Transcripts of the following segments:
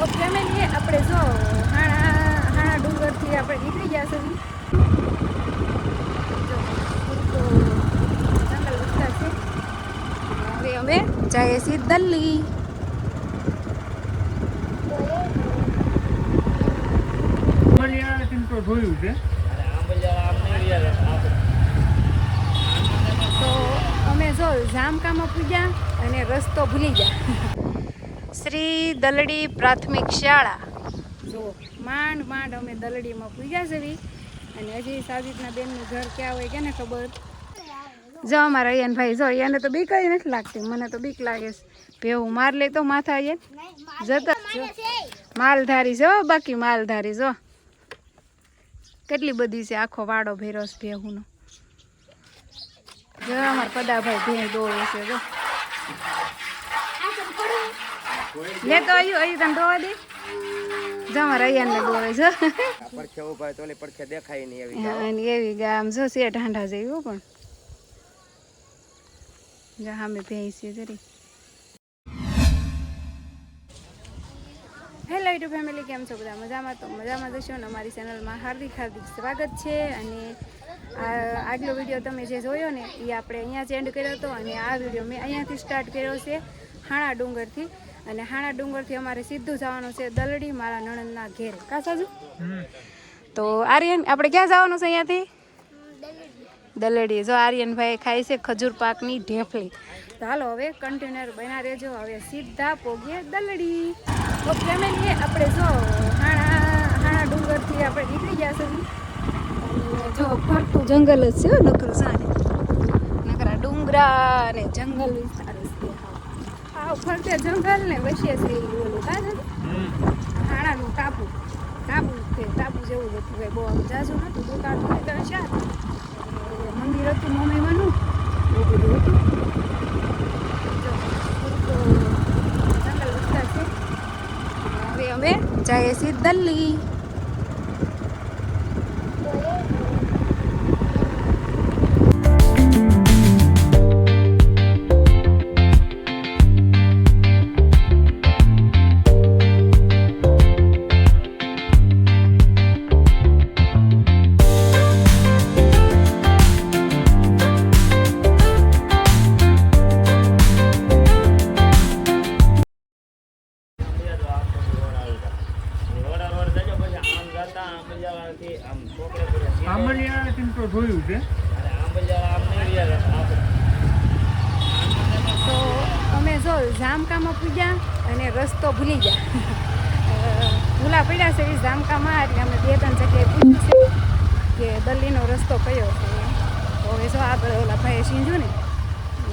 તો ફેમિલી આપણે જો હાણા હાણા ડુંગરથી આપણે નીકળી ગયા છીએ હવે અમે જઈએ છીએ દિલ્હી. જોયું છે. તો અમે જો જામકામાં પૂજ્યા અને રસ્તો ભૂલી ગયા. શ્રી દલડી પ્રાથમિક શાળા. જો, માંડ માંડ અમે દલડીમાં પૂજ્યા છે અને હજી સાબિતના બેનનું ઘર ક્યાં હોય કે ને ખબર? જો, અમારા અયનભાઈ જો એને તો બીક જ નથી લાગતી, મને તો બીક લાગે છે. ભેવું માર લે તો માથા અયન જતા માલધારી છે બાકી માલધારી, જો. કેટલી બધી છે આખો વાડો ભેરો છે ભેહુંનો. જો, અમારા પદાભાઈ ભેં દોડે છે, જો. લે તો આવ્યું અહીં તને દોવા દે. જમા અહીંયાને દોડે છે પડખે ઊભા તો ઓલી પડખે દેખાય નહીં એવી અને એવી ગામ જો છે ઢાંઢા જેવું પણ. જા હામે ભેંસી જરી. હેલો યુટ્યુબ ફેમિલી કેમ છો બધા? મજામાં તો મજામાં જશો ને? અમારી ચેનલમાં હાર્દિક હાર્દિક સ્વાગત છે અને આ આગલો વીડિયો તમે જે જોયો ને એ આપણે અહીંયા જ એન્ડ કર્યો હતો અને આ વીડિયો મેં અહીંયાથી સ્ટાર્ટ કર્યો છે હાણા ડુંગરથી. અને હાણા ડુંગરથી અમારે સીધું જવાનું છે દલડી મારા નણંદના ઘેર. કા સાજુ તો આર્યન, આપણે ક્યાં જવાનું છે અહીંયાથી? દલડી. જો આર્યનભાઈ ખાય છે ખજૂર પાકની ઢેફલી તો હાલો હવે કન્ટેનર બના રહેજો. હવે સીધા પોગીએ દલડી. તો ફેમિલી આપણે જો હાણા હાણા ડુંગરથી આપણે નીકળી ગયા છે. જો ફરતું જંગલ જ છે નકરું સાને નકરા ડુંગરા અને જંગલ વિસ્તાર હાવ. ફરતે જંગલ ને વસીએ છે ઓલું, કા છે ખાણાનું ટાપુ. ટાપુ છે, ટાપુ જેવું જ હતું, ભાઈ બહુ આમ જાજુ નતું દુકાન હોય ચાર મંદિર હતું મમ્મીમાંનું એવું બધું હતું. જંગલ વિસ્તાર છે. હવે અમે જઈએ છીએ દિલ્હી. તો જોયું છે. તો અમે જો જામકામાં પૂજ્યા અને રસ્તો ભૂલી ગયા. ભૂલા પડ્યા છે એ જામકામાં એટલે અમે બે ત્રણ જગ્યાએ પૂછ્યું છે કે દલ્લીનો રસ્તો કયો છે. તો હવે જો આગળ ઓલા ભાઈએ સીંજું ને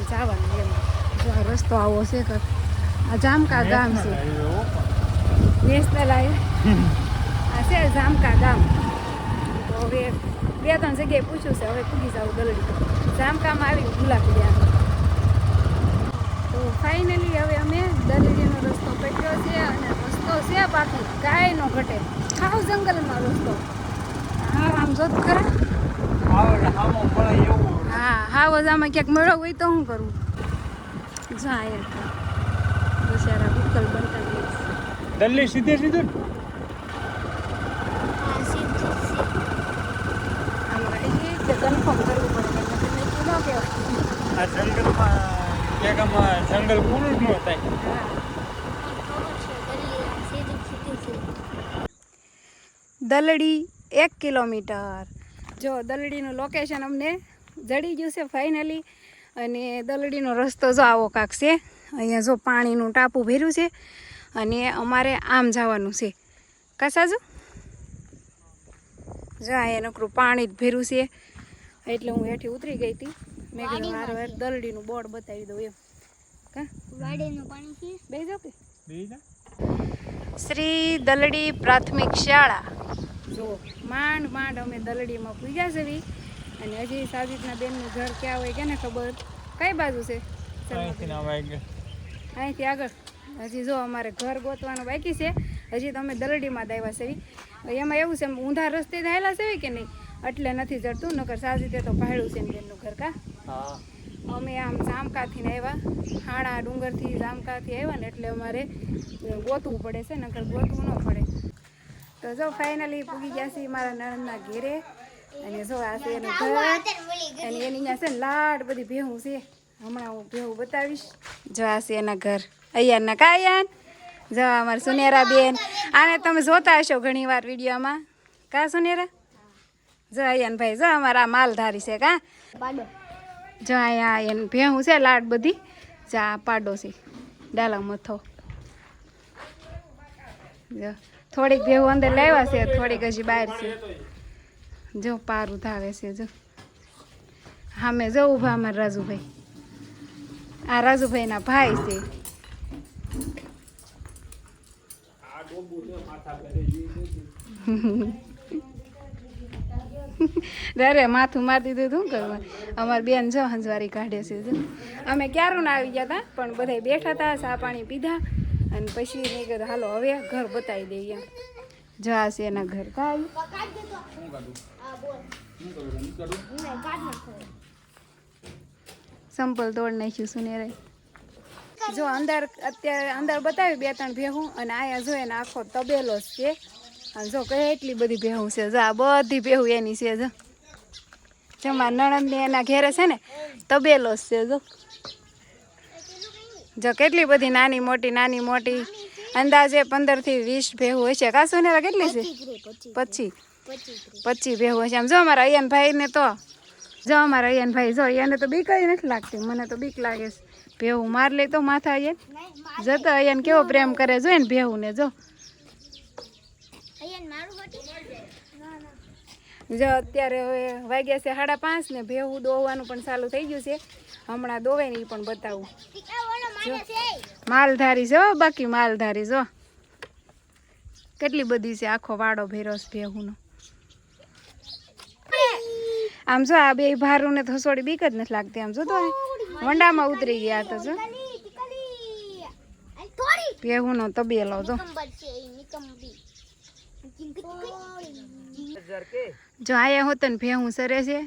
જવાનું એમ. જો આ રસ્તો આવો છે કે આ જામકા ગામ છે. નેશનલ આ છે જામકા ગામ. તો હવે બે ત્રણ જગ્યાએ પૂછ્યું છે હવે પૂગી જાવ ગલડી જામકામ આવી ગુલાબ ગયા તો ફાઇનલી હવે અમે દલડીનો રસ્તો પટ્યો છે અને રસ્તો છે બાકી કાંઈ ન ઘટે. ખાવ જંગલમાં રસ્તો. હા આમ જોત ખરા. હા હા વજામાં ક્યાંક મળ્યો હોય તો હું કરું? જા એ બિચારા ગુકલ બનતા જાય. દિલ્હી સીધે સીધું આમ ગાડી દલડી એક કિલોમીટર. જો, દલડીનું લોકેશન અમને જડી ગયું છે ફાઇનલી અને દલડીનો રસ્તો જો આવો કાંક છે, અહીંયા જો પાણીનું ટાપુ ભર્યું છે અને અમારે આમ જવાનું છે. કસાજો જો, અહીંયા નકરું પાણી જ ભર્યું છે. એટલે હું હેઠી ઉતરી ગઈ હતી. મેં કીધું વાર વાર દલડીનું બોર્ડ બતાવી દઉં એમ. કા? બે જાઓ કે બીજા શ્રી દલડી પ્રાથમિક શાળા. જો માંડ માંડ અમે દલડીમાં પૂજ્યા છે અને હજી સાબિતના બેનનું ઘર ક્યાં હોય કે ને ખબર? કઈ બાજુ છે? અહીંથી આગળ. હજી જો અમારે ઘર ગોતવાનું બાકી છે. હજી તો અમે દલડીમાં જ આવ્યા છે એમાં એવું છે ઊંધા રસ્તે થયેલા છે કે નહીં? એટલે નથી જડતું નકર સાજી તે તો ભાડું છે ને બેનનું ઘર કા? હા. અમે આમ જામકાથી ને આવ્યા હાણા ડુંગરથી જામકાથી આવ્યા ને એટલે અમારે ગોતવું પડે છે નકર ગોતવું ન પડે. તો જો ફાઇનલી પૂગી ગયા છીએ મારા નણંદના ઘેરે અને જો આ છે એનું ઘર અને એની અહીંયા છે લાડ બધી ભેહું છે. હમણાં હું ભેહું બતાવીશ. જો આ છે એના ઘર. અહીંયાના કાયાન જો અમારા સુનેરા બેન આને તમે જોતા હશો ઘણી વાર વિડીયોમાં. કા સુનેરા? જો અયાન ભાઈ જો અમારા આ માલધારી છે કા? જો અહીંયા એને ભેહું છે લાડ બધી. જા પાડોશી પાડો છે. ડાલા મથો. જો થોડીક ભેહું અંદર લાવ્યા છે થોડીક હજી બહાર છે. જો પારું ધાવે છે જો. હામે જો ઊભા અમારા રાજુભાઈ. આ રાજુભાઈના ભાઈ છે. દરે માથું મારી દીધું હતું કે અમારી બેન જો હંજવારી કાઢે છે અમે ક્યારું ના આવી ગયા હતા પણ બધા બેઠા હતા ચા પાણી પીધા અને પછી મેં કીધું, હાલો, હવે ઘર બતાવી દઈએ. જો આ છે એના ઘર. કાંઈ સંપલ તોડ નાખ્યું સુનેરે જો અંદર, અત્યારે અંદર બતાવી બે ત્રણ ભેહું અને આયા જો એને આખો તબેલો છે. અને જો કેટલી બધી ભેહું છે. જો આ બધી ભેહું એની છે, જો. જો મારા નણંદને એના ઘેરે છે ને, તબેલો છે, જો. જો કેટલી બધી નાની મોટી નાની મોટી, અંદાજે પંદરથી વીસ ભેહું હશે કા સુનેરા કેટલી છે? પચી. પચી ભેહું હશે આમ જો અમારા અયન ભાઈને તો, જો અમારા અયનભાઈ, જો એને તો બીક નથી લાગતી. મને તો બીક લાગે છે. ભેહું માર લે તો માથા અયન જતો અયન કેવો પ્રેમ કરે જો ને ભેહું ને જો. જો અત્યારે હવે વાગ્યા છે સાડા પાંચ ને ભેહું દોવાનું પણ ચાલુ થઈ ગયું છે. હમણાં દોવે ને એ પણ બતાવું. માલધારી છે હો બાકી માલધારી જો. કેટલી બધી છે આખો વાડો ભેરો ભેહુનો. આમ જો આ બે ભારું ને થોડી બીક જ નથી લાગતી આમ જો તો. વંડામાં ઉતરી ગયા તો જો. ભેહુનો તબેલો જો. જો આયા હોત ને ભેહું સરે છે.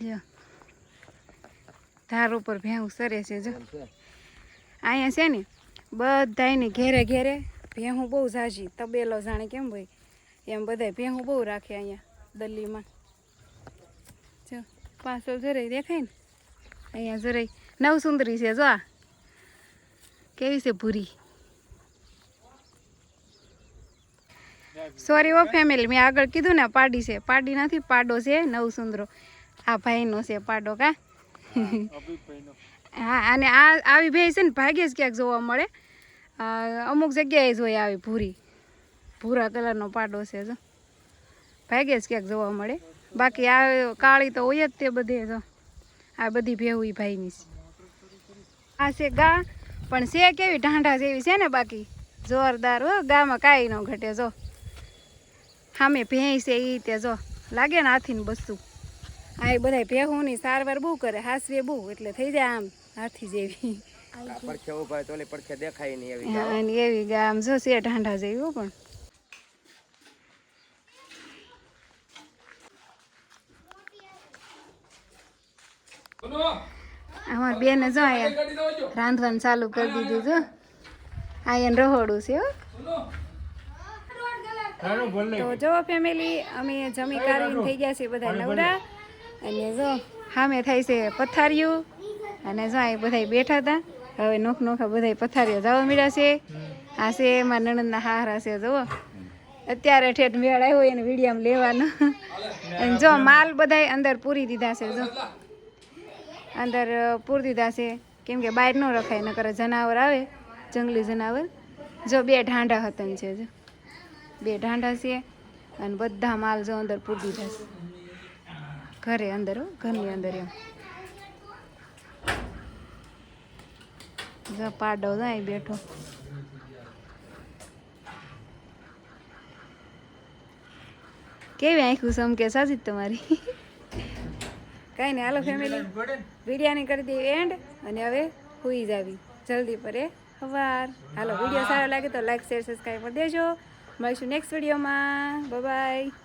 જો. ધાર ઉપર ભેહું સરે છે, જો. અહીંયા છે ને બધાને ઘેરે ઘેરે ભેહું બહુ ઝાઝી, તબેલો જાણે કેમ ભાઈ એમ બધાય ભેહું બહુ રાખે અહીંયા દલ્લીમાં જો, પાછળ જરાય દેખાય ને? અહીંયા જરાય નવસુંદરી છે, જો આ. કેવી છે ભૂરી? સોરી ઓ ફેમિલી મેં આગળ કીધું ને, પાડી છે. પાડી નથી, પાડો છે નવ સુંદરો આ ભાઈનો છે પાડો, કા? હા, અને આ આવી ભેંસ છે ને ભાગ્યે જ ક્યાંક જોવા મળે. અમુક જગ્યાએ જોઈએ આવી ભૂરી. ભૂરા કલરનો પાડો છે, જો. ભાગ્યે જ ક્યાંક જોવા મળે. બાકી આ કાળી તો હોય જ તે બધે, જો. આ બધી ભેવું ભાઈની છે. આ છે ગા, પણ છે કેવી, ઢાંઢા જેવી છે ને બાકી. જોરદાર, હો, ગામાં કાંઈ ન ઘટે, જો. સામે ભેંસ છે એ તે જો લાગે ને હાથીને બસું આ એ બધા ભેહુંની સારવાર બહુ કરે હાસવે બહુ એટલે થઈ જાય આમ હાથી જેવી. પડખે ઊભા તો પડખે દેખાય નહીં એવી હા, એવી ગા આમ જો છે ઢાંઢા જેવી પણ. અમાર બેને જો અહીંયા રાંધવાનું ચાલુ કરી દીધું જો. આ એને રહોડું છે હો. તો જો ફેમિલી અમે જમી કાઢીને થઈ ગયા છે બધા નવરા. અને જો સામે થાય છે પથારીઓ. અને જો અહીં બધા બેઠા હતા. હવે નોખ નોખા બધા પથારીઓ જવા મળ્યા છે. આ છે એમાં નણંદના હારા છે જુઓ. અત્યારે ઠેઠ મેળ આવ્યો એને વિડીયામાં લેવાનો. અને જો માલ બધાય અંદર પૂરી દીધા છે જો. અંદર પૂરી દીધા છે. કેમ કે બહાર ન રખાય નકર જનાવર આવે જંગલી જનાવર. જો બે ઢાંઢા હતા છે જો. બે ઢાંઢા છે અને બધા માલ જો અંદર પૂરી દીધા છે. ઘરે અંદર હો ઘરની અંદર એમ. જો પાડો જાય બેઠો. કેવી આંખું સમકે સાચી તમારી? કાંઈ નહીં હાલો ફેમિલી વિડીયાની કરી દઈએ એન્ડ અને હવે હુઈ જાવી. જલ્દી પરે સવાર હાલો વીડિયો સારો લાગે તો લાઈક શેર સબસ્ક્રાઈબ કરી દેજો. મળીશું નેક્સ્ટ વિડીયોમાં બાય